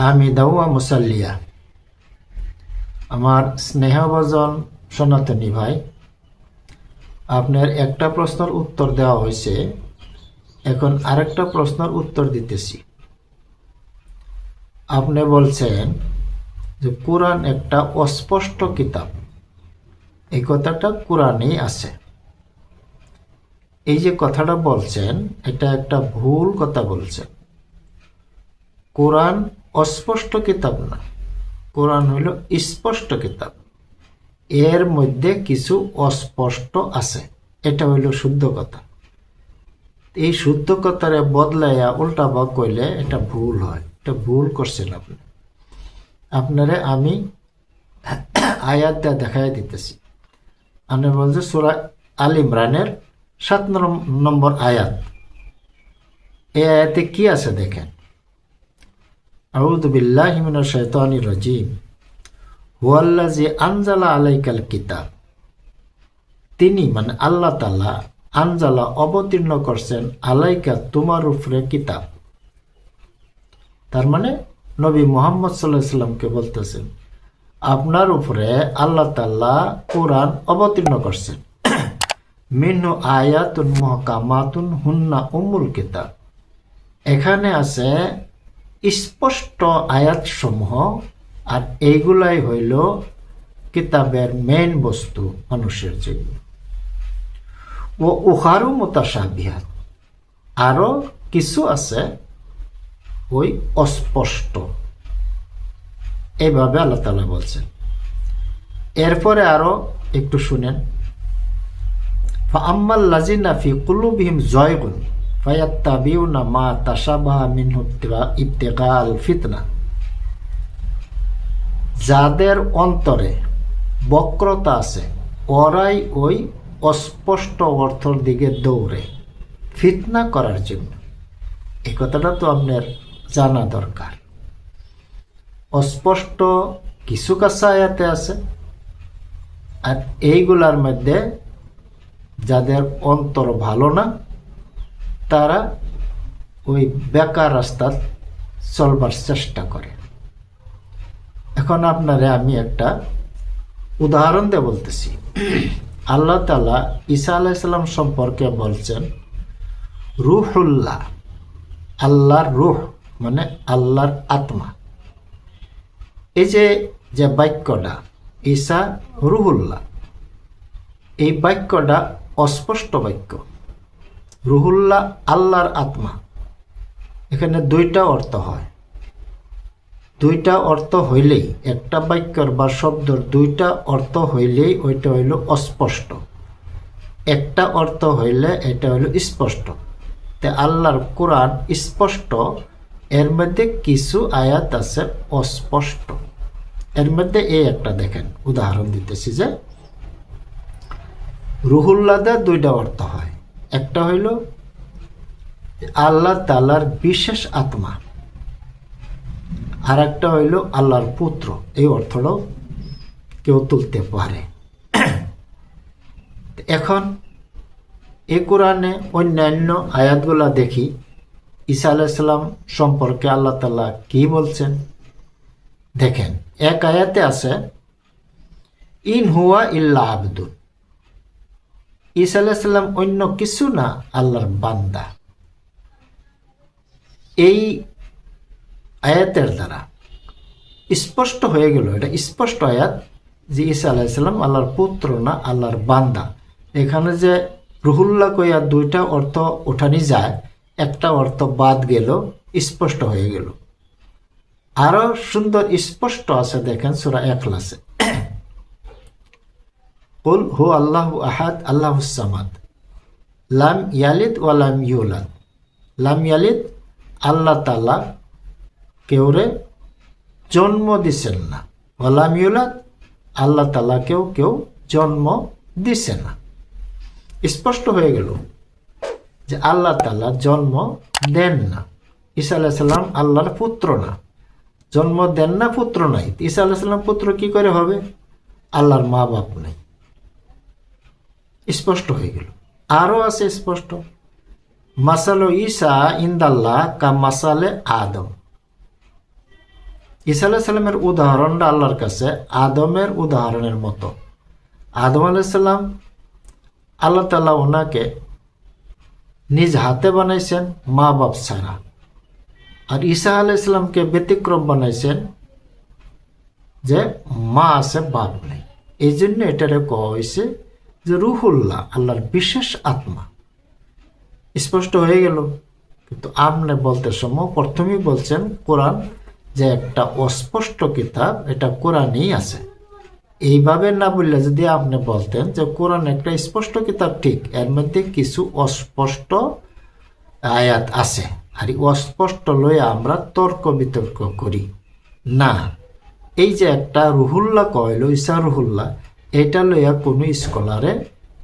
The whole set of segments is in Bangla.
হামিদাউয়া মুসাল্লিয়া। আমার স্নেহভজন সনাতনী ভাই, আপনার একটা প্রশ্নের উত্তর দেওয়া হয়েছে, এখন আরেকটা প্রশ্নের উত্তর দিতেছি। আপনি বলছেন যে কোরআন একটা অস্পষ্ট কিতাব। এই কথাটা কোরআনেই আছে। এই যে কথাটা বলছেন, এটা একটা ভুল কথা বলছেন। কোরআন অস্পষ্ট কিতাব না। কোরআন হইল স্পষ্ট কিতাব। এর মধ্যে কিছু অস্পষ্ট আছে। এটা হইল শুদ্ধ কথা। এই শুদ্ধ কথারে বদলাইয়া উল্টা বা কইলে এটা ভুল হয়। এটা ভুল করছেন আপনি। আপনারে আমি আয়াত দেখাই দিতেছি। আপনি বলছে সুরা আল ইমরানের সাত নম্বর আয়াত। এ আয়াতে কি আছে দেখেন? আনজালা আলাইকাল কিতাব। তিনি মানে আল্লাহ তালা আনজালা অবতীর্ণ করছেন আলাইকা তোমার উপরে কিতাব। তার মানে নবী মোহাম্মদ সাল্লাহ বলতেছেন, আপনার উপরে আল্লাহ তাল্লাহ কোরআন অবতীর্ণ করছেন। মিনু আয়াতুন মহকামাতুন হুন্না উমুল কিতাব। এখানে আছে স্পষ্ট আয়াত সমূহ আর এইগুলাই হইল কিতাবের মেইন বস্তু মানুষের জন্য। ও উহারু মোতাসাবিহাত। আরও কিছু আছে ওই অস্পষ্ট। এইভাবে আল্লাহ তালা বলছেন। এরপরে আরও একটু শুনেন। আম্মাল ফি কুলুবিহিম জয়গুন। ফায়াত্তাবিউনা মা ফিতনা যাদের অন্তরে বক্রতা আছে, ওরাই ওই অস্পষ্ট অর্থর দিকে দৌড়ে ফিতনা করার জন্য। এই কথাটা তো আপনার জানা দরকার। অস্পষ্ট কিছু কাছা আয়াতে আছে, আর এইগুলার মধ্যে যাদের অন্তর ভালো না তারা ওই বেকার রাস্তা চলবার চেষ্টা করে। এখন আপনারে আমি একটা উদাহরণ দিয়ে বলতেছি। আল্লাহ তালা ঈসা আলাইসাল্লাম সম্পর্কে বলছেন, রুহুল্লাহ, আল্লাহর রুহ মানে আল্লাহর আত্মা। এই যে যে বাক্যটা, ঈসা রুহুল্লাহ, এই বাক্যটা অস্পষ্ট বাক্য। রুহুল্লাহ আল্লাহর আত্মা। এখানে দুইটা অর্থ হয়। দুইটা অর্থ হইলেই, একটা বাক্যর বা শব্দর দুইটা অর্থ হইলেই ওইটা হইল অস্পষ্ট। একটা অর্থ হইলে এটা হইল স্পষ্ট। তে আল্লাহর কোরআন স্পষ্ট, এর মধ্যে কিছু আয়াত আছে অস্পষ্ট। এর মধ্যে এই একটা দেখেন, উদাহরণ দিতেছি যে রুহুল্লাদা দুইটা অর্থ হয়। একটা হইল আল্লাহ তালার বিশেষ আত্মা। আর একটা হইল আল্লাহর পুত্র। এই অর্থটাও কেউ তুলতে পারে। এখন এ কোরআনে অন্যান্য আয়াতগুলা দেখি। ঈসা আলাইসাল্লাম সম্পর্কে আল্লাহ তালা কি বলছেন? দেখেন, এক আয়াতে আছে, ইন হুয়া ইল্লা আবদুল ঈসা আলাইসাল্লাম অন্য কিছু না, আল্লাহর বান্দা। এই আয়াতের দ্বারা স্পষ্ট হয়ে গেল, এটা স্পষ্ট আয়াত যে ঈসা আলাইসাল্লাম আল্লাহর পুত্র না, আল্লাহর বান্দা। এখানে যে রুহুল্লা কইয়া দুইটা অর্থ ওঠানি যায়, একটা অর্থ বাদ গেল, স্পষ্ট হয়ে গেল। আরও সুন্দর স্পষ্ট আছে দেখেন সুরা একলাসে কুল হু আল্লাহ আহাদ, আল্লাহ সামাদ। লাম ইয়ালিদ ওয়ালাম ইউলাদ। লাম ইয়ালিদ, আল্লাহ তালা কেউরে জন্ম দিছেন না। ওলাম ইউলাদ, আল্লাহ তালাকেও কেউ জন্ম দিছে না। স্পষ্ট হয়ে গেল যে আল্লাহ তালা জন্ম দেন না। ঈসা আলাহিসাল্লাম আল্লাহর পুত্র না। জন্ম দেন না, পুত্র নাই। ঈসা আলাহিসাল্লাম পুত্র কি করে হবে? আল্লাহর মা বাপ নেই। স্পষ্ট হয়ে গেল। আরও আছে স্পষ্ট। মাসালো ঈসা ইন্দাল্লাহ কা মাসালে আদম। ঈসা আলাহ সাল্লামের উদাহরণটা আল্লাহর কাছে, আদমের উদাহরণের মতো। আদম আলাইসাল্লাম আল্লাহ তালা ওনাকে নিজ হাতে বানাইছেন মা বাপ ছাড়া। আর ঈসা আলাইসাল্লামকে ব্যতিক্রম বানাইছেন যে মা আছে, বাপ নেই। এই জন্য এটারে কওয়া হয়েছে যে রুহুল্লাহ, আল্লাহর বিশেষ আত্মা। স্পষ্ট হয়ে গেল। কিন্তু আপনি বলতে সময় প্রথমেই বলছেন কোরআন যে একটা অস্পষ্ট কিতাব, এটা কোরআনই আছে। এইভাবে না বললে যদি আপনি বলতেন যে কোরআন একটা স্পষ্ট কিতাব, ঠিক, এর মধ্যে কিছু অস্পষ্ট আয়াত আছে। আর অস্পষ্ট লয়ে আমরা তর্ক বিতর্ক করি। না, এই যে একটা রুহুল্লাহ কইল ঈসা রুহুল্লাহ এটা লইয়া কোনো স্কলারে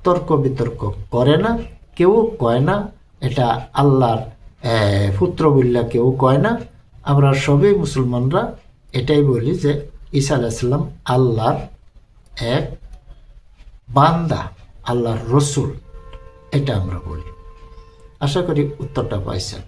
তর্ক বিতর্ক করে না, কেউ কয় না, এটা আল্লাহর পুত্র বললা কেউ কয় না। আমরা সবই মুসলমানরা এটাই বলি যে ঈসা আলাইসাল্লাম আল্লাহর এক বান্দা, আল্লাহর রসুল, এটা আমরা বলি। আশা করি উত্তরটা পাইছেন।